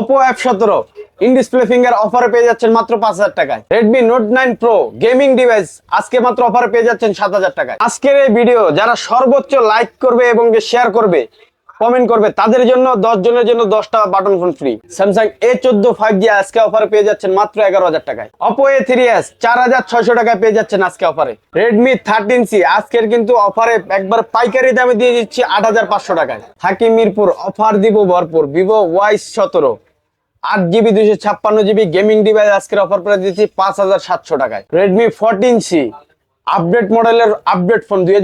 Oppo F সতেরো in finger অফারে পেয়ে যাচ্ছেন মাত্র পাঁচ হাজার টাকায়। Redmi Note nine Pro gaming device আজকে মাত্র অফারে পেয়ে যাচ্ছেন সাত হাজার টাকায়। আজকের এই ভিডিও যারা সর্বোচ্চ লাইক করবে এবং শেয়ার করবে কমেন্ট করবে, তাদের জন্য দশ জনের জন্য দশটা button phone free Samsung A চোদ্দ ফাইভ জি আজকে অফারে পেয়ে যাচ্ছেন মাত্র এগারো হাজার টাকায়। অপো এ থ্রি এস চার হাজার ছয়শো টাকায় পেয়ে যাচ্ছেন আজকে অফারে রেডমি থার্টিন সি আজকের কিন্তু অফারে একবার পাইকারি দামে দিয়ে দিচ্ছি আট হাজার পাঁচশো টাকায়। থাকি মিরপুর অফার দিব ভরপুর ভিভো ওয়াই সতেরো। আট জিবি দুইশো ছাপ্পান্ন জিবি গেমিং ডিভাইস আজকের অফার করে দিচ্ছি পাঁচ হাজার সাতশো টাকায়। রেডমি ফোরটিন সি আপডেট মডেলের আপডেট ফোন দুই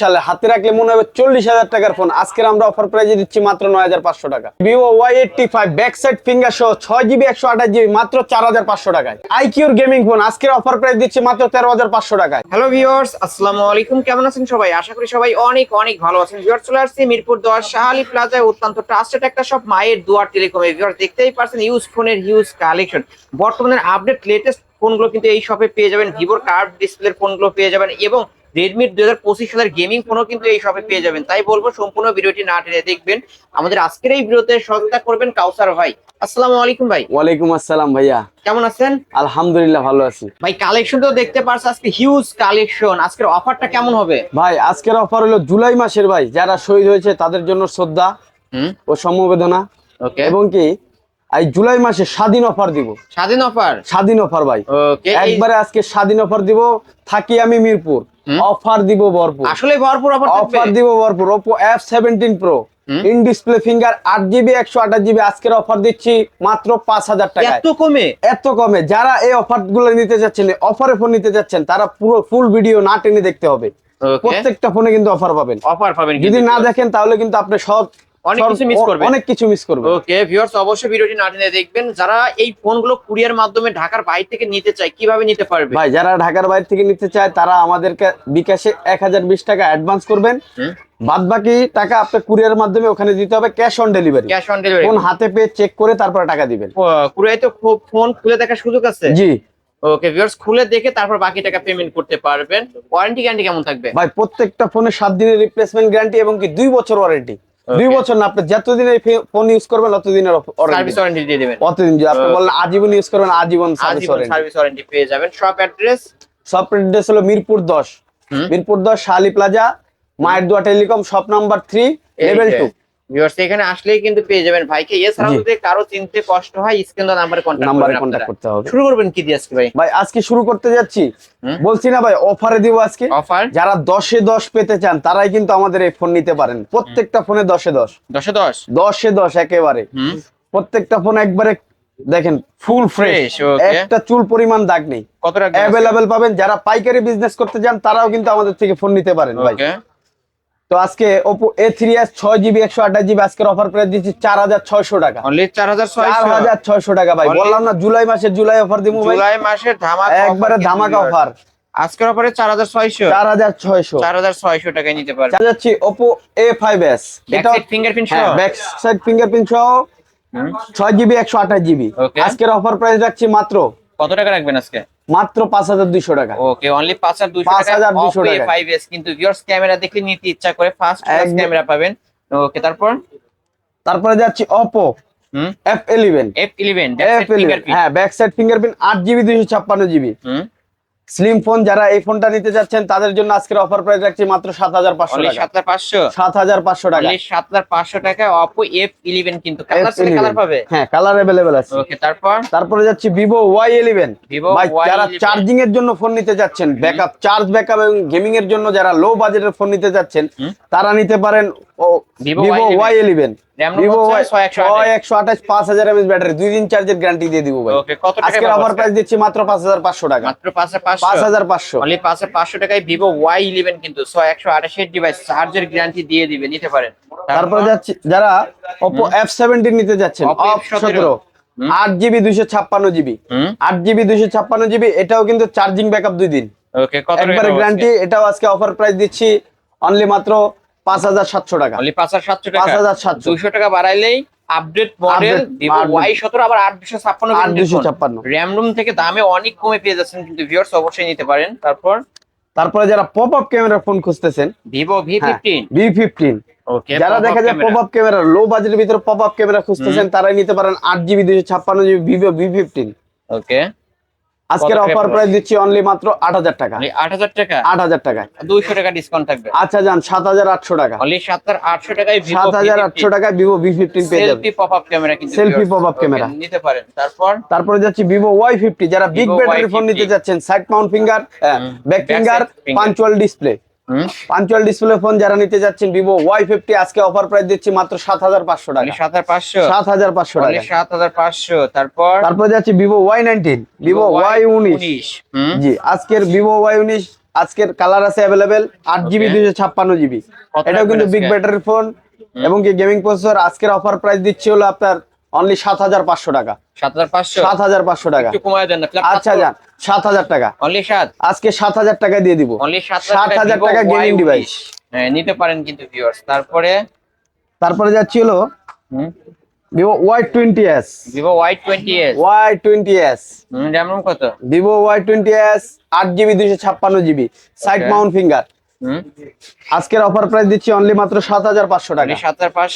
সালে হাতে রাখলে মনে হবে চল্লিশ হাজার টাকার ফোন। আজকের আমরা অফার প্রাইজে দিচ্ছি মাত্র নয় হাজার পাঁচশো টাকা। Vivo Y eighty five back side finger সহ ছয় জিবি একশো আঠাশ জিবি মাত্র চার হাজার পাঁচশো টাকায়। আইকিউর গেমিং ফোন আজকের অফার প্রাইস দিচ্ছি মাত্র তেরো হাজার পাঁচশো টাকায়। হ্যালো ভিউয়ার্স আসসালামু আলাইকুম। কেমন আছেন সবাই? আশা করি সবাই অনেক অনেক ভালো আছেন। ভিউয়ার্স চলে আসছি মিরপুর দশ শাহালি প্লাজায় অত্যন্ত ট্রাস্টেড একটা সব মায়ের দুয়ার টেলিকমে। ভিউয়ার্স দেখতেই পারছেন ইউজ ফোনের হিউজ কালেকশন বর্তমানে আপডেট লেটেস্ট ফোনগুলো কিন্তু এই শপে পেয়ে যাবেন। ভিভোর কার্ভ ডিসপ্লের ফোনগুলো পেয়ে যাবেন এবং রেডমির দুই হাজার পঁচিশ সালের গেমিং ফোনও কিন্তু এই শপে পেয়ে যাবেন। তাই বলব সম্পূর্ণ ভিডিওটি না টেনে দেখবেন। আমাদের আজকের এই ভিডিওতে সহযোগিতা করবেন কাউসার ভাই। আসসালামু আলাইকুম ভাই। ওয়ালাইকুম আসসালাম ভাইয়া। কেমন আছেন? আলহামদুলিল্লাহ ভালো আছি। ভাই কালেকশন তো দেখতে পারছ আজকে হিউজ কালেকশন আজকের অফারটা কেমন হবে? ভাই আজকের অফার হলো জুলাই মাসের ভাই। যারা শহীদ হয়েছে তাদের জন্য শ্রদ্ধা হুম। ও সমবেদনা। ওকে এবং কি এই জুলাই মাসে স্বাধীন অফার দিব। স্বাধীন অফার? স্বাধীন অফার ভাই। একবারে আজকে স্বাধীন অফার দিব থাকি আমি মিরপুর। অফার দিব ভরপুর। আসলে ভরপুর অফার অফার দিব ভরপুর। Oppo F seventeen Pro in display finger আট জিবি একশো আঠাশ জিবি আজকের অফার দিচ্ছি মাত্র পাঁচ হাজার টাকায়। এত কমে? এত কমে। যারা এই অফারগুলো নিতে যাচ্ছেন অফারে ফোন নিতে যাচ্ছেন তারা পুরো ফুল ভিডিও না টেনে দেখতে হবে। প্রত্যেকটা ফোনে কিন্তু অফার পাবেন। অফার পাবেন যদি না দেখেন তাহলে কিন্তু আপনি সব অনেক কিছু। অনেক মিস করবেন ওকে ভিউয়ার্স অবশ্যই ভিডিওটি না টেনে দেখবেন। যারা এই ফোনগুলো কুরিয়ার মাধ্যমে ঢাকার বাইরে থেকে নিতে চায় কীভাবে নিতে পারবে? ভাই যারা ঢাকার বাইরে থেকে নিতে চায় তারা আমাদেরকে বিকাশে এক হাজার বিশ টাকা অ্যাডভান্স করবেন। হুম। বাদ বাকি টাকা আপনি কুরিয়ার মাধ্যমে ওখানে দিতে হবে cash on delivery cash on delivery phone হাতে পেয়ে চেক করে তারপরে টাকা দিবেন। কুরিয়ায় তো খুব ফোন খুলে দেখার সুযোগ আছে? জি। ওকে ভিউয়ার্স খুলে দেখে তারপর বাকি টাকা পেমেন্ট করতে পারবেন। ওয়ারেন্টি গ্যারান্টি কেমন থাকবে? ভাই প্রত্যেকটা ফোনে সাত দিনের রিপ্লেসমেন্ট গ্যারান্টি এবং কি দুই বছর ওয়ারেন্টি দুই বছর না আপনি যতদিন এই ফোন ইউজ করবেন ততদিনের সার্ভিস ওয়ারেন্টি দিয়ে দেবেন। অতদিন যদি আপনি Okay. বললেন আজীবন ইউজ করবেন আজীবন সার্ভিস ওয়ারেন্টি সার্ভিস ওয়ারেন্টি পেয়ে যাবেন। শপ অ্যাড্রেস সব অ্যাড্রেস হলো মিরপুর দশ। হুম। মিরপুর দশ শালি প্লাজা মায়ের দোয়া telecom shop number three level two viewers এখানে আসলেই কিন্তু পেয়ে যাবেন ভাইকে। এছাড়াও। যদি কারও চিনতে কষ্ট হয় স্ক্রিন নাম্বারে কন্ট্যাক্ট নাম্বারে করবেন কন্ট্যাক্ট করতে হবে। শুরু করবেন কি দিয়ে আজকে ভাই? ভাই আজকে শুরু করতে যাচ্ছি। বলছি না ভাই অফারে দিব আজকে। অফার যারা দশে দশ পেতে চান তারাই কিন্তু আমাদের এই ফোন নিতে পারেন। প্রত্যেকটা ফোনে দশে দশ। দশে দশ? দশে দশ একেবারে। হুম। প্রত্যেকটা ফোন একবারে দেখেন ফুল ফ্রেশ একটা চুল পরিমাণ দাগ নেই। কত? অ্যাভেলেবেল পাবেন। যারা পাইকারি বিজনেস করতে চান তারাও কিন্তু আমাদের থেকে ফোন নিতে পারেন ভাই। তো আজকে ওপো এ থ্রি এস ছয় জিবি একশো আঠাশ জিবি আজকের অফার প্রাইস দিচ্ছি চার হাজার ছয়শো টাকা। চার হাজার ছয়শো। টাকা ভাই বললাম না জুলাই মাসের জুলাই অফার দিব জুলাই মাসের ধামাকা একবারে ধামাকা অফার আজকের অফারে চার হাজার ছয়শো। চার হাজার ছয়শো। চার হাজার ছয়শো টাকায় নিতে পারবেন চার যাচ্ছি ওপো এ ফাইভ এস এটা ফিঙ্গারপ্রিন্ট হ্যাঁ সহ? ব্যাক সাইড ফিঙ্গারপ্রিন্ট সহ ছয় জিবি একশো আঠাশ জিবি আজকের অফার প্রাইস রাখছি মাত্র কত টাকা রাখবেন আজকে? মাত্র পাঁচ হাজার দুইশো টাকা। ওকে অনলি পাঁচ হাজার দুশো 5,200 টাকা টাকা। ফাইভ এস কিন্তু ভিউয়ার্স ক্যামেরা দেখলে নিতে ইচ্ছা করে ফার্স্ট। ক্যামেরা পাবেন। ওকে তারপর? তারপরে যাচ্ছি Oppo F eleven F eleven হ্যাঁ ব্যাক সাইড ফিঙ্গারপ্রিন্ট আট জিবি দুইশো ছাপ্পান্ন জিবি স্লিম ফোন যারা এই ফোনটা নিতে যাচ্ছেন তাদের জন্য আজকের অফার প্রাইস রাখছি মাত্র সাত হাজার পাঁচশো টাকা। সাত হাজার পাঁচশো? সাত হাজার পাঁচশো টাকা। সাত হাজার পাঁচশো টাকায় অপো এফ ইলেভেন কিন্তু। কালার F11 কালার পাবে? হ্যাঁ কালার অ্যাভেলেবেল আছে। ওকে তারপর? তারপরে যাচ্ছি ভিভো ওয়াই ইলেভেন যারা চার্জিং এর জন্য ফোন নিতে যাচ্ছেন ব্যাকআপ চার্জ ব্যাকআপ এবং গেমিং এর জন্য যারা লো বাজেটের ফোন নিতে যাচ্ছেন তারা নিতে পারেন Vivo Y11 Y eleven RAM ROM Vivo হচ্ছে 6128 একশো আঠাশ পাঁচ হাজার এমএস ব্যাটারি। দুই দিন চার্জের গ্যারান্টি দিয়ে দিব ভাই। ওকে কত টাকা আজকের অফার প্রাইস দিচ্ছি মাত্র পাঁচ হাজার পাঁচশো টাকা। মাত্র পাঁচ হাজার পাঁচশো? পাঁচ হাজার পাঁচশো। অনলি পাঁচ পাঁচশো টাকায় ভিভো ওয়াই ইলেভেন কিন্তু ছয় একশো আঠাশের ডিভাইস চার্জের গ্যারান্টি দিয়ে দিবে নিতে পারেন। তারপরে যাচ্ছি যারা ওপো এফ সেভেন্টিন নিতে যাচ্ছেন Oppo অফ F17 সতেরো আট জিবি দুইশো ছাপ্পান্ন জিবি আট জিবি দুইশো ছাপ্পান্ন জিবি এটাও কিন্তু চার্জিং ব্যাকআপ দুই দিন। একবারে গ্যারান্টি এটাও আজকে অফার প্রাইস দিচ্ছি অনলি মাত্র পাঁচ হাজার সাতশো টাকা। পাঁচ হাজার সাতশো টাকা। পাঁচ হাজার সাতশো। দুইশো টাকা বাড়াইলেই আপডেট মডেল ভিভো। ওয়াই সতেরো আবার আট দুশো ছাপ্পান্ন আট দুশো ছাপ্পান্ন। থেকে দামে অনেক কমে পেয়ে যাচ্ছেন কিন্তু ভিউয়ার্স অবশ্যই নিতে পারেন। তারপর? তারপরে যারা পপ আপ ক্যামেরা ফোন খুঁজতেছেন Vivo V fifteen B fifteen যারা দেখা যায় পপ আপ ক্যামেরা লো বাজেটের ভিতরে পপ আপ ক্যামেরা খুঁজতেছেন তারাই নিতে পারেন আট জিবি দুইশো ছাপ্পান্ন GB Vivo V fifteen okay আজকের অফার প্রাইস দিচ্ছি অনলি মাত্র আট হাজার টাকা। আট হাজার টাকা? 8000 টাকা 200 টাকা ডিসকাউন্ট থাকবে। আচ্ছা যান সাত হাজার আটশো টাকা। অনলি সাত হাজার আটশো টাকায় ভিভো 7800 টাকায় ভিভো ভি ফিফটিন পেয়ে যাবেন। সেলফি পপআপ ক্যামেরা কিন্তু সেলফি পপআপ camera। নিতে পারেন। তারপর? তারপরে যাচ্ছি ভিভো ওয়াই ফিফটি যারা বিগ ব্যাটারি ফোন নিতে যাচ্ছেন side mount finger back finger punch hole display punch hole display phone যারা নিতে যাচ্ছেন ভিভো ওয়াই ফিফটি আজকে অফার প্রাইস দিচ্ছি মাত্র সাত হাজার পাঁচশো টাকা। সাত হাজার পাঁচশো? সাত হাজার পাঁচশো টাকা। সাত হাজার পাঁচশো। তারপর? তারপরে যাচ্ছি Vivo Y nineteen Vivo Y উনিশ। জি আজকের ভিভো ওয়াই উনিশ আজকের কালার আছে অ্যাভেলেবেল আট জিবি. দুইশো ছাপ্পান্ন জিবি এটাও কিন্তু বিগ? ব্যাটারি ফোন এবং কি গেমিং প্রসেসর আজকের অফার প্রাইস দিচ্ছি হলো আপনার অনলি সাত হাজার পাঁচশো টাকা। সাত হাজার পাঁচশো? সাত হাজার পাঁচশো টাকা। একটু কমায় দেন না আচ্ছা যান। সাত হাজার টাকা। অনলি সাত? আজকে সাত হাজার টাকা দিয়ে দিব। অনলি সাত হাজার টাকা গেমিং ডিভাইস হ্যাঁ নিতে পারেন কিন্তু ভিউয়ার্স তারপরে? তারপরে যাচ্ছি হলো Vivo Y twenty S Vivo Y twenty S Y twenty S RAM কত? ভিভো ওয়াই টোয়েন্টি এস আট জিবি দুইশো ছাপ্পান্ন জিবি সাইড মাউন্ট ফিঙ্গার আজকের অফার প্রাইস দিচ্ছি অনলি মাত্র সাত হাজার পাঁচশো টাকা।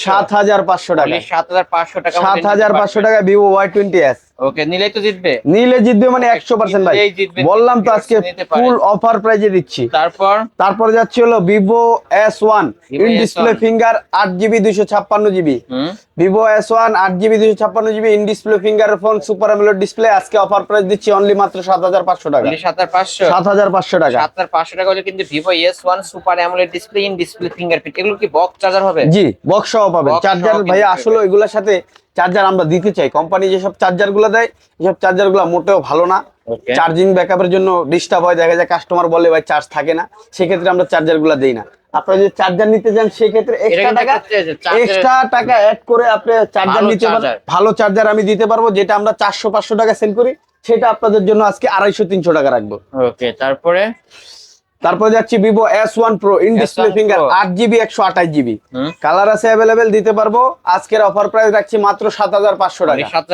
সাত হাজার পাঁচশো। টাকা। সাত হাজার পাঁচশো টাকা সাত হাজার পাঁচশো টাকা Vivo Y twenty S okay নিলেই তো জিতবে। নিলে জিতবে মানে একশো পার্সেন্ট ভাই। বললাম তো আজকে ফুল অফার প্রাইজে দিচ্ছি। তারপর? তারপরে যাচ্ছে হলো S one in display finger আট জিবি দুইশো ছাপ্পান্ন জিবি হুম। ভিভো এস ওয়ান আট জিবি দুইশো ছাপ্পান্ন GB in display finger phone super AMOLED display আজকে অফার প্রাইস দিচ্ছি অনলি মাত্র সাত হাজার পাঁচশো টাকা। অনলি সাত হাজার পাঁচশো? সাত হাজার পাঁচশো টাকা। সাত হাজার পাঁচশো টাকা হলে কিন্তু S one super AMOLED display in display fingerprint এগুলো কি বক্স চার্জার হবে? জি বক্স সহ পাবেন। চার্জার ভাইয়া আসলে এগুলোর সাথে চার্জার আমরা দিতে চাই। কোম্পানি যেসব চার্জারগুলো দেয় এসব চার্জারগুলো মোটেও ভালো না. চার্জিং ব্যাকআপের জন্য ডিস্টার্ব হয় দেখা যায় কাস্টমার বলে ভাই চার্জ থাকে না। সেক্ষেত্রে আমরা চার্জারগুলো দেই না। আপনারা যদি চার্জার নিতে চান সেক্ষেত্রে এক্সট্রা টাকা এক্সট্রা টাকা অ্যাড করে আপনি চার্জার নিতে পারেন। ভালো চার্জার আমি দিতে পারব যেটা আমরা চারশো পাঁচশো টাকা সেল করি সেটা আপনাদের জন্য আজকে আড়াইশো তিনশো টাকা রাখব। ওকে তারপরে? তারপরে যাচ্ছি Vivo S one Pro in display finger আট জিবি একশো আঠাশ জিবি কালার আছে অ্যাভেলেবেল দিতে পারব। আজকের অফার প্রাইস রাখছি মাত্র সাত হাজার পাঁচশো টাকা। সাত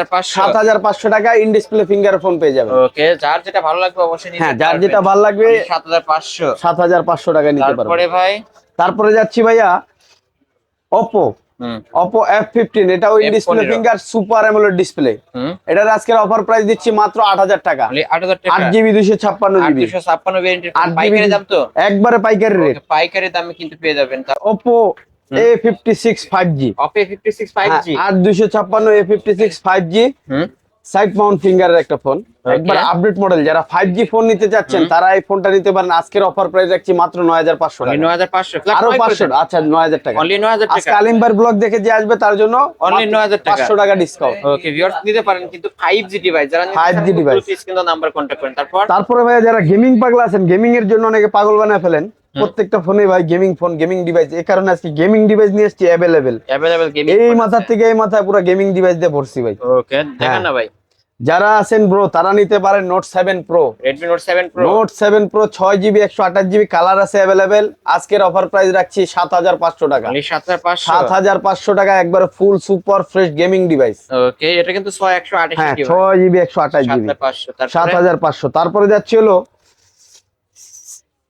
হাজার পাঁচশো। সাত টাকা ইন ডিসপ্লে ফিঙ্গার ফোন পেয়ে যাবে ওকে যার যেটা ভালো লাগবে অবশ্যই হ্যাঁ যার যেটা ভালো লাগবে সাত হাজার পাঁচশো। সাত হাজার পাঁচশো টাকা নিতে পারব। ভাই? তারপরে যাচ্ছি ভাইয়া ওপো Oppo F15 এটা ওই display finger super AMOLED display এটার আজকে অফার প্রাইস দিচ্ছি মাত্র 8000 টাকা। 8000 টাকা। 8GB 256GB 256 ভেরিয়েন্টের পাইকারি দাম তো? একবারে পাইকারি রেট পাইকারি দামে কিন্তু পেয়ে যাবেন। Oppo A56 5G Oppo A56 5G six A56 5G side mount ফিঙ্গারের একটা ফোন। একবার আপডেট মডেল যারা ফাইভ জি ফোন নিতে চাচ্ছেন তারা এই ফোনটা নিতে পারেন। আজকের অফার প্রাইস রাখছি মাত্র নয় হাজার পাঁচশো অনলি টাকা। নয় হাজার পাঁচশো। আরও পাঁচশো আচ্ছা নয় হাজার টাকা। অনলি নয় হাজার আজকে টাকা আলিমবার ব্লগ দেখে যে আসবে তার জন্য Only 9,000 টাকা। পাঁচশো টাকা ডিসকাউন্ট ওকে ভিউয়ার্স নিতে পারেন কিন্তু 5G ডিভাইস যারা 5G device। কিন্তু নাম্বার কন্টাক্ট করেন। তারপর? তারপরে ভাই যারা গেমিং পাগলা আছেন গেমিং এর জন্য অনেকে পাগল বানায় ফেলেন। প্রত্যেকটা ফোনে ভাই গেমিং ফোন গেমিং ডিভাইস এই কারণে আজকে গেমিং ডিভাইস নিয়ে এসেছি অ্যাভেলেবেল অ্যাভেলেবল গেমিং এই মাথার থেকে এই মাথায় পুরো গেমিং ডিভাইস দিয়ে ভরছি ভাই। ওকে দেখেন না ভাই। যারা আছেন ব্রো তারা নিতে পারেন Note seven Pro Redmi Note 7 Pro Note seven Pro ছয় জিবি একশো আঠাশ জিবি কালার আছে অ্যাভেলেবেল আজকের অফার প্রাইস রাখছি সাত হাজার পাঁচশো টাকা। সাত হাজার পাঁচশো? টাকা একবার full super fresh gaming device okay এটা কিন্তু 6128 হ্যাঁ ছয় জিবি একশো আঠাশ জিবি সাত তারপরে? হাজার পাঁচশো। তারপরে যাচ্ছে হলো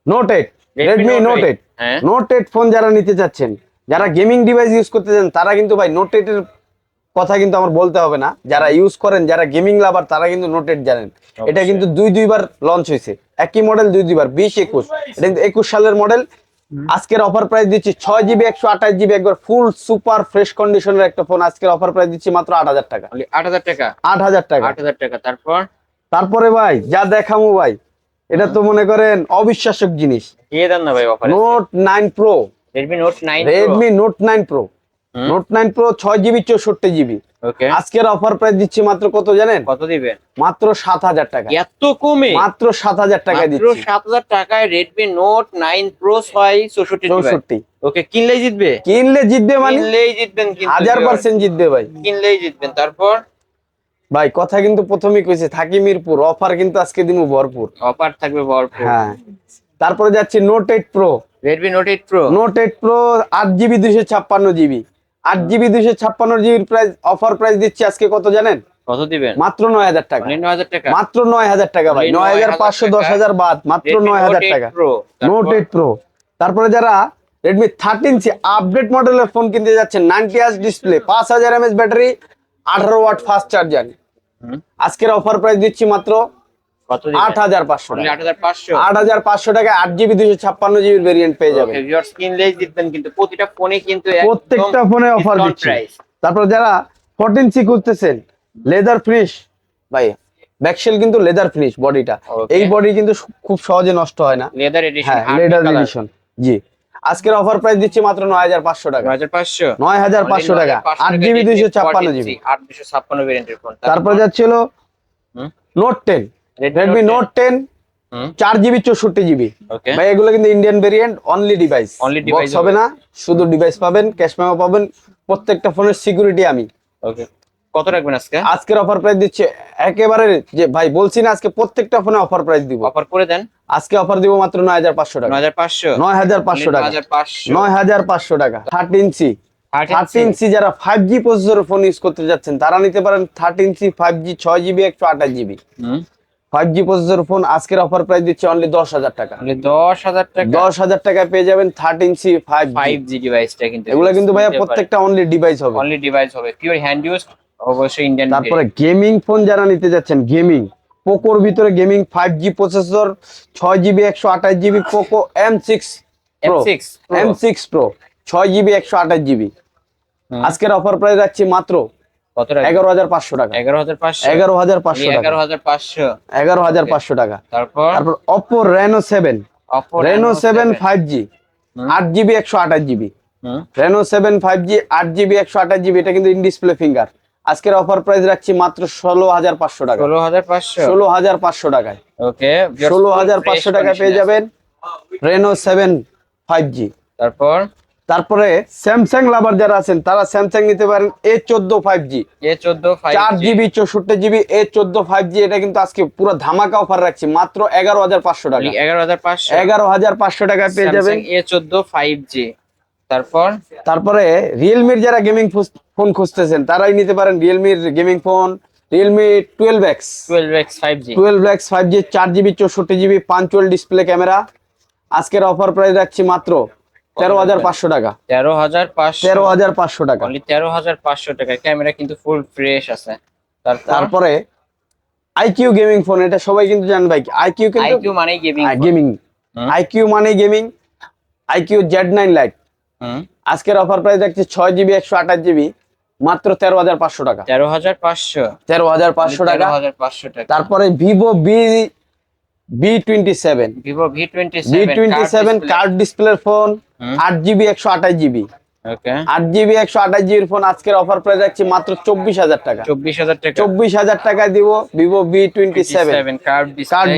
Note eight Redmi Note eight হ্যাঁ। নোট এইট ফোন যারা নিতে চাচ্ছেন যারা গেমিং ডিভাইস ইউজ করতে চান তারা কিন্তু ভাই নোট এইট এর কথা কিন্তু আমার বলতে হবে না। যারা ইউজ করেন যারা গেমিং লাভার তারা কিন্তু নোট এইট জানেন এটা কিন্তু দুই দুইবার লঞ্চ হয়েছে। একই মডেল দুই দুইবার বিশ একুশ। এটা কিন্তু একুশ সালের মডেল আজকের অফার প্রাইস দিচ্ছি ছয় জিবি একশো আঠাশ জিবি একবার ফুল সুপার ফ্রেশ কন্ডিশনের একটা ফোন আজকের অফার প্রাইস দিচ্ছি মাত্র আট হাজার টাকা। আট 8000 টাকা? আট হাজার টাকা। 8000 টাকা। তারপর? তারপরে ভাই যা দেখামো ভাই এটা তো মনে করেন অবিশ্বাসক জিনিস। দিয়ে দেন না ভাই offer Note nine Pro Note 9 Pro Redmi Note nine Pro. Note nine Pro ছয় জিবি চৌষট্টি জিবি আজকের অফার প্রাইস দিচ্ছি মাত্র কত জানেন? কত দিবেন? মাত্র সাত হাজার টাকা। এত কমে? মাত্র সাত হাজার টাকা দিচ্ছি। 7000 টাকায় Redmi Note 9 Pro 6 64 ডিভাইস চৌষট্টি। ওকে কিনলেই জিতবে? কিনলে জিতবে মানে? কিনলেই জিতবেন হাজার। পার্সেন্ট জিতবে ভাই। কিনলেই জিতবেন। তারপর? ভাই কথা কিন্তু প্রথমেই কইছে থাকি মিরপুর। অফার কিন্তু আজকে দিমু ভরপুর। অফার থাকবে ভরপুর। হ্যাঁ। তারপরে যাচ্ছি Note eight Pro Redmi Note 8 Pro? Note eight Pro আট জিবি দুইশো ছাপ্পান্ন জিবি আট জিবি দুইশো ছাপ্পান্ন জিবির প্রাইস অফার প্রাইস দিচ্ছি আজকে কত জানেন? কত দিবেন? মাত্র নয় হাজার টাকা। অনলি 9000 টাকা? মাত্র নয় হাজার টাকা ভাই নয় হাজার পাঁচশো দশ হাজার বাদ মাত্র নয় হাজার টাকা। নোট এইট প্রো তারপরে যারা রেডমি থার্টিন সি আপডেট মডেলের ফোন কিনতে যাচ্ছেন নাইনটি আস ডিসপ্লে পাঁচ হাজার এমএস ব্যাটারি আঠারো ওয়াট ফাস্ট চার্জার। আজকের অফার প্রাইস দিচ্ছি মাত্র আট হাজার পাঁচশো আট হাজার পাঁচশো? টাকা আট জিবি দুশো ছাপ্পান্ন জিবির ভেরিয়েন্ট পেয়ে যাবেন। কিনলেই জিতবেন কিন্তু প্রতিটা ফোনে কিন্তু প্রত্যেকটা ফোনে অফার দিচ্ছি। তারপর যারা ফোরটিন সি খুঁজতেছেন লেদার ফিনিশ ভাই ব্যাকশেল কিন্তু লেদার ফিনিশ বডিটা এই বডি কিন্তু খুব সহজে নষ্ট হয় না। লেদার এডিশন হ্যাঁ লেদার এডিশন জি। আজকের অফার প্রাইস দিচ্ছি মাত্র নয় হাজার পাঁচশো টাকা। পাঁচশো? নয় হাজার পাঁচশো টাকা। আট জিবি দুইশো ছাপ্পান্ন জিবি। আট দুশো ছাপ্পান্ন ভেরিয়েন্টের ফোন তারপর যাচ্ছিল Note ten Redmi Note ten চার জিবি চৌষট্টি জিবি ভাই এগুলো কিন্তু Indian variant only device Only device হবে না শুধু ডিভাইস পাবেন ক্যাশ মেমো পাবেন প্রত্যেকটা ফোনের সিকিউরিটি আমি। ওকে কত রাখবেন আজকে? আজকের অফার প্রাইস দিচ্ছে একেবারে যে ভাই বলছি না আজকে প্রত্যেকটা ফোনে অফার প্রাইস দিব। অফার করে দেন। আজকে অফার দিব মাত্র নয় হাজার পাঁচশো টাকা। নয় হাজার পাঁচশো। নয় হাজার পাঁচশো টাকা। নয় হাজার পাঁচশো। টাকা। থার্টিন সি থার্টিন সি যারা five G processor phone use করতে যাচ্ছেন তারা নিতে পারেন থার্টিন ইঞ্চি ফাইভ জি ছয় জিবি একশো আঠাশ GB five G processor phone আজকের অফার প্রাইস দিচ্ছে অনলি দশ হাজার টাকা। দশ হাজার টাকা। দশ হাজার টাকায় পেয়ে যাবেন thirteen C five five G ডিভাইসটা কিন্তু এগুলো কিন্তু ভাইয়া প্রত্যেকটা অনলি ডিভাইস হবে। অনলি ডিভাইস হবে। পিওর হ্যান্ড ইউজ অবশ্যই ইন্ডিয়ান তারপরে গেমিং ফোন যারা নিতে যাচ্ছেন গেমিং পোকোর ভিতরে গেমিং ফাইভ জি প্রসেসর ছয় জিবি একশো আঠাশ GB Poco M six Pro M6 M six Pro ছয় জিবি একশো আঠাশ জিবি আজকের অফার প্রাইস রাখছি মাত্র কত টাকা? এগারো হাজার পাঁচশো টাকা। এগারো হাজার পাঁচশো? এগারো হাজার পাঁচশো এগারো হাজার পাঁচশো। এগারো হাজার পাঁচশো টাকা। তারপর? তারপর Oppo Reno seven Reno seven five G আট জিবি একশো আঠাশ GB Reno seven five G আট জিবি একশো আঠাশ জিবি এটা কিন্তু ইন ডিসপ্লে ফিঙ্গার আজকের অফার প্রাইস রাখছি মাত্র ষোলো হাজার পাঁচশো টাকা। ষোলো হাজার পাঁচশো? ষোলো হাজার পাঁচশো টাকায়। ওকে। ষোলো হাজার পাঁচশো টাকায় পেয়ে যাবেন রেনো সেভেন ফাইভ জি তারপর? তারপরে স্যামসাং লাভার যারা আছেন তারা স্যামসাং নিতে পারেন এ চোদ্দ ফাইভ জি এ চোদ্দ চার জিবি চৌষট্টি জিবি এ চোদ্দ ফাইভ জি এটা কিন্তু আজকে পুরো ধামাকা অফার রাখছি মাত্র এগারো হাজার পাঁচশো টাকা। এগারো হাজার পাঁচশো। এগারো হাজার পাঁচশো টাকায় পেয়ে যাবেন। এ চোদ্দ ফাইভ জি তারপর? তারপরে রিয়েলমির যারা গেমিং ফোন খুঁজতেছেন তারাই নিতে পারেন রিয়েলমির gaming phone Realme twelve X twelve X five G twelve X five G চার জিবি চৌষট্টি GB punch hole display camera আজকের অফার প্রাইস রাখছি মাত্র তেরো হাজার পাঁচশো টাকা। তেরো হাজার পাঁচশো। তেরো হাজার পাঁচশো টাকা। তেরো হাজার পাঁচশো টাকা। ক্যামেরা কিন্তু ফুল ফ্রেশ আছে। তারপরে? আইকিউ গেমিং ফোন এটা সবাই কিন্তু জানেন ভাই। আইকিউ কিন্তু আইকিউ মানে গেমিং গেমিং আইকিউ মানে gaming iQOO Z nine lite হুম। আজকের অফার প্রাইস রাখছি ছয় জিবি একশো আঠাশ জিবি মাত্র তেরো হাজার পাঁচশো টাকা। তেরো হাজার পাঁচশো। তেরো হাজার পাঁচশো টাকা। তেরো হাজার পাঁচশো টাকা। তারপরে Vivo B B twenty seven Vivo B twenty seven curved ডিসপ্লের ফোন ওকে ফোন আজকের অফার প্রাইস রাখছি মাত্র টাকা। টাকায় দিব curved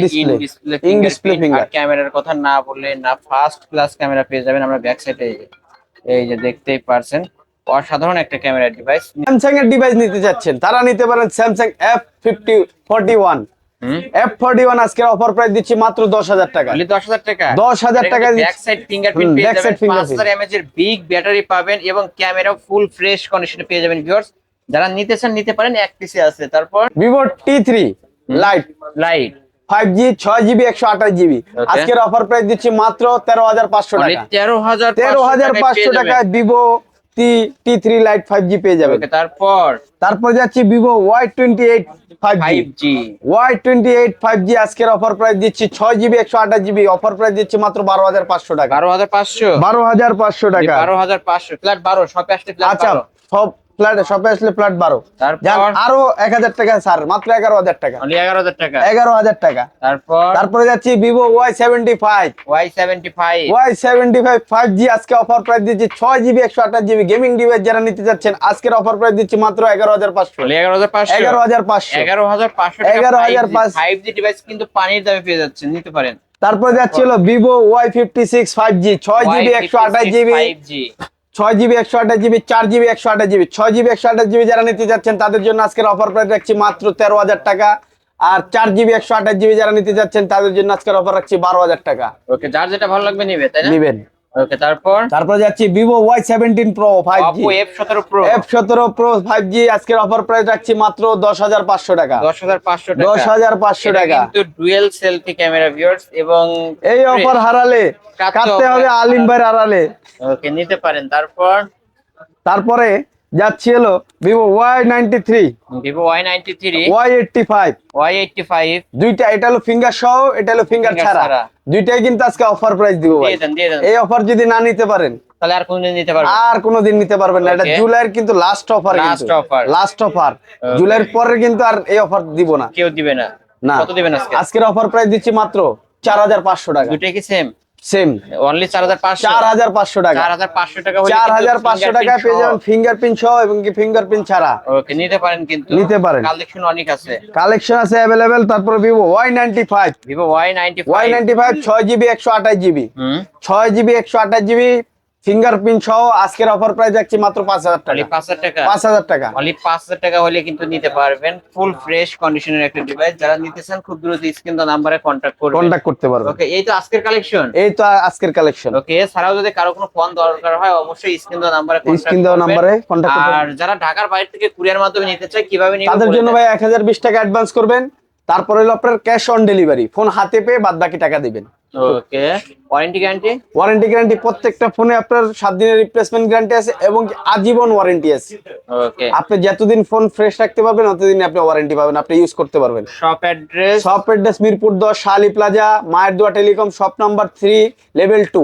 display in display finger ক্যামেরার কথা না বললে না ফার্স্ট ক্লাস ক্যামেরা পেয়ে যাবেন আমরা ব্যাক সাইডে এই যে দেখতেই পারছেন অসাধারণ একটা ক্যামেরা ডিভাইস স্যামসাং এর ডিভাইস নিতে চাচ্ছেন তারা নিতে পারেন Samsung F fifty forty one F forty one আজকের অফার প্রাইস দিচ্ছি মাত্র দশ হাজার টাকা। দশ হাজার টাকা। দশ হাজার টাকা ব্যাক সাইড ফিঙ্গারপ্রিন্ট হুম, পেয়ে back যাবেন। side fingerprint। পাঁচ হাজার এমএচ এর বিগ ব্যাটারি পাবেন এবং ক্যামেরা ফুল ফ্রেশ কন্ডিশনে পেয়ে যাবেন ভিউয়ার্স যারা নিতে চান নিতে পারেন এক পিসে আছে। তারপর? Vivo T three lite lite five G ছয় জিবি একশো আঠাশ জিবি আজকের অফার প্রাইস দিচ্ছি মাত্র তেরো হাজার পাঁচশো টাকা। তেরো হাজার তেরো হাজার পাঁচশো টাকায় Vivo T T three lite five G পেয়ে যাবেন তারপর? তারপর যাচ্ছি Vivo Y twenty eight five G Y twenty eight five G আজকের অফার প্রাইস দিচ্ছি ছয় জিবি একশো আঠাশ জিবি অফার প্রাইস দিচ্ছি মাত্র বারো হাজার পাঁচশো টাকা। বারো হাজার পাঁচশো। বারো হাজার পাঁচশো টাকা। বারো হাজার পাঁচশো ফ্ল্যাট বারো সব আচ্ছা সব ফ্ল্যাট শপে আসলে ফ্ল্যাট বারো। আরও এক হাজার টাকা স্যার মাত্র এগারো হাজার টাকা। এগারো হাজার টাকা? এগারো হাজার টাকা। তারপর? তারপরে যাচ্ছি Vivo Y seventy five Y seventy five Y seventy five five G আজকে অফার প্রাইস দিচ্ছি ছয় জিবি একশো আঠাশ জিবি গেমিং ডিভাইস যারা নিতে চাচ্ছেন আজকের অফার প্রাইস দিচ্ছি মাত্র এগারো হাজার পাঁচশো। অনলি এগারো হাজার পাঁচশো? এগারো হাজার পাঁচশো। এগারো হাজার পাঁচশো ফাইভ জি ডিভাইস কিন্তু পানির দামে পেয়ে যাচ্ছেন নিতে পারেন। তারপরে যাচ্ছিল Vivo Y fifty six five G ছয় জিবি একশো আঠাশ জিবি ছয় জিবি একশো আঠাশ জিবি চার জিবি একশো আঠাশ জিবি। ছয় জিবি একশো আঠাশ জিবি যারা নিতে যাচ্ছেন তাদের জন্য আজকের অফার প্রাইস রাখছি মাত্র তেরো হাজার টাকা। আর চার জিবি একশো আঠাশ জিবি যারা নিতে যাচ্ছেন তাদের জন্য আজকের অফার রাখছি বারো হাজার টাকা। ওকে যার যেটা ভালো লাগবে নিবে তাই না? নিবেন। ওকে তারপর? তারপর যাচ্ছি seventeen Pro five G Oppo F17 Pro F সতেরো প্রো ফাইভ জি আজকের অফার প্রাইস রাখছি মাত্র দশ হাজার পাঁচশো টাকা। 10500 টাকা। দশ হাজার পাঁচশো এটা টাকা। কিন্তু ডুয়েল সেলফি ক্যামেরা ভিউয়ার্স এবং এই অফার হারালে কাটতে। হবে আলিম ভাইয়ের হারালে। ওকে নিতে পারেন। তারপর? তারপরে যাচ্ছি হলো Vivo Y ninety three Vivo Y93 Y eighty five Y85 দুইটা এটা হলো ফিঙ্গার সহ এটা হলো ফিঙ্গার ছাড়া। দুইটাই কিন্তু আজকে অফার প্রাইস দিব ভাই। এই অফার যদি না নিতে পারেন তাহলে আর কোনদিন নিতে পারবেন আর কোনোদিন নিতে পারবেন না। এটা জুলাইয়ের কিন্তু লাস্ট অফার. লাস্ট অফার জুলাইয়ের পরে কিন্তু আর এই অফার দিব না। কেউ দিবে না। না। কত দিবেন আজকে? আজকের অফার প্রাইস দিচ্ছি মাত্র চার হাজার পাঁচশো টাকা। কি সেম সেম অনলি 4500 চার হাজার পাঁচশো টাকা। 4500 টাকা টাকায় পেয়ে যাবেন ফিঙ্গারপ্রিন্ট সহ এবং কি ফিঙ্গারপ্রিন্ট ছাড়া। ওকে নিতে পারেন কিন্তু। নিতে পারেন। কালেকশন অনেক আছে। কালেকশন আছে অ্যাভেলেবেল তারপর Vivo Y95 Y ninety five ছয় জিবি একশো আঠাশ জিবি হুম। ছয় জিবি একশো আঠাশ জিবি ফিঙ্গারপ্রিন্ট সহ আজকের অফার প্রাইস যাচ্ছি মাত্র পাঁচ হাজার টাকা। 5000 টাকা? পাঁচ হাজার টাকা। অনলি 5000 টাকা হলে কিন্তু নিতে পারবেন। ফুল ফ্রেশ কন্ডিশনের একটা ডিভাইস যারা নিতে চান খুব দ্রুত স্ক্রিন তো নাম্বারে কন্টাক্ট করবেন। কন্ট্যাক্ট করতে পারবেন। ওকে এই তো আজকের কালেকশন এই তো আজকের কালেকশন ওকে এছাড়াও যদি কারও কোনো ফোন দরকার হয় অবশ্যই স্ক্রিন দেওয়া নাম্বারে স্ক্রিন দেওয়া নাম্বারে কন্ট্যাক্ট করতে আর যারা ঢাকার বাইরে থেকে কুরিয়ার মাধ্যমে নিতে চায় কীভাবে নিবে তাদের জন্য ভাই এক হাজার বিশ টাকা অ্যাডভান্স করবেন। তারপরে হলো আপনার ক্যাশ অন ডেলিভারি ফোন হাতে পেয়ে বাদ বাকি টাকা দিবেন। Okay warranty guarantee warranty guarantee প্রত্যেকটা ফোনে আপনার সাত দিনের রিপ্লেসমেন্ট গ্যারান্টি আছে এবং আজীবন ওয়ারেন্টি আছে। ওকে আপনি যতদিন ফোন ফ্রেশ রাখতে পারবেন ততদিন আপনি ওয়ারেন্টি পাবেন আপনি ইউজ করতে পারবেন। Shop address shop address Mirpur দশ শালি প্লাজা মায়ের দোয়া telecom shop number three level two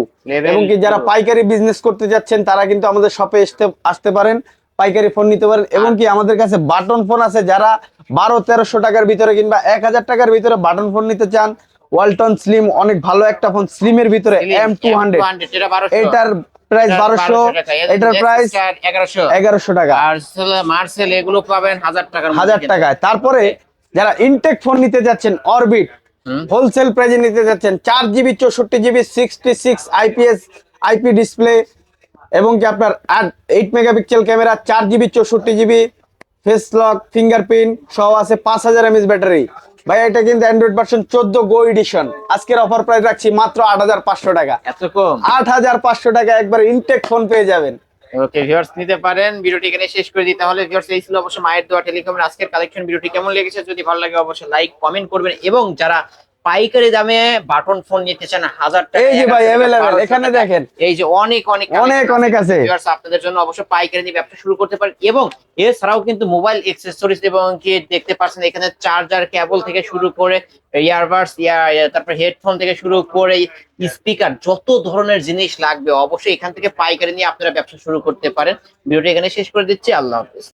এবং কি যারা পাইকারি বিজনেস করতে যাচ্ছেন তারা কিন্তু আমাদের শপে আসতে আসতে পারেন পাইকারি ফোন নিতে পারেন। এবং কি আমাদের কাছে বাটন ফোন আছে যারা বারো তেরোশো টাকার ভিতরে কিংবা এক হাজার টাকার ভিতরে বাটন ফোন নিতে চান ওয়ালটন স্লিম অনেক ভালো একটা ফোন স্লিমের ভিতরে এম টু হান্ড্রেড এটার প্রাইস বারোশো এটার প্রাইস 1100 এগারোশো। টাকা। আর মার্সেল এগুলো পাবেন 1000 টাকার মধ্যে হাজার টাকায়। তারপরে যারা ইনটেক ফোন নিতে যাচ্ছেন অরবিট হোলসেল প্রাইজে নিতে যাচ্ছেন চার জিবি চৌষট্টি GB sixty six IPS IP display এবং কি আপনার এইট মেগাপিক্সেল ক্যামেরা চার জিবি চৌষট্টি জিবি ফেস লক ফিঙ্গারপ্রিন্ট সহ আছে পাঁচ হাজার এমএস ব্যাটারি ভাই এটা কিন্তু অ্যান্ড্রয়েড ভার্সন চোদ্দ গো এডিশন আজকের অফার প্রাইস রাখছি মাত্র আট হাজার পাঁচশো টাকা। এত কম? আট হাজার পাঁচশো টাকা একবার ইনটেক ফোন পেয়ে যাবেন। ওকে ভিউয়ার্স নিতে পারেন। ভিডিওটি এখানে শেষ করে দিই তাহলে ভিউয়ার্স এই ছিল অবশ্যই মায়ের দোয়া টেলিকমের আজকের কালেকশন ভিডিওটি কেমন লেগেছে? যদি ভালো লাগে অবশ্যই লাইক কমেন্ট করবেন। এবং যারা পাইকারি দামে বাটন ফোন নিতে চান হাজার টাকা। এই যে ভাই 1000 টাকা, অ্যাভেলেবেল 1200 এখানে দেখেন। এই যে অনেক অনেক অনেক অনেক আছে। ভিউয়ার্স আপনাদের জন্য অবশ্যই পাইকারি নিয়ে ব্যবসা শুরু করতে পারেন। এবং এছাড়াও কিন্তু মোবাইল এক্সেসরিজ এবং কি দেখতে পাচ্ছেন এখানে চার্জার কেবল থেকে শুরু করে ইয়ারবাডস তারপর হেডফোন থেকে শুরু করে স্পিকার যত ধরনের জিনিস লাগবে অবশ্যই এখান থেকে পাইকারি নিয়ে আপনারা ব্যবসা শুরু করতে পারেন। ভিডিওটি এখানে শেষ করে দিচ্ছি। আল্লাহ হাফিজ।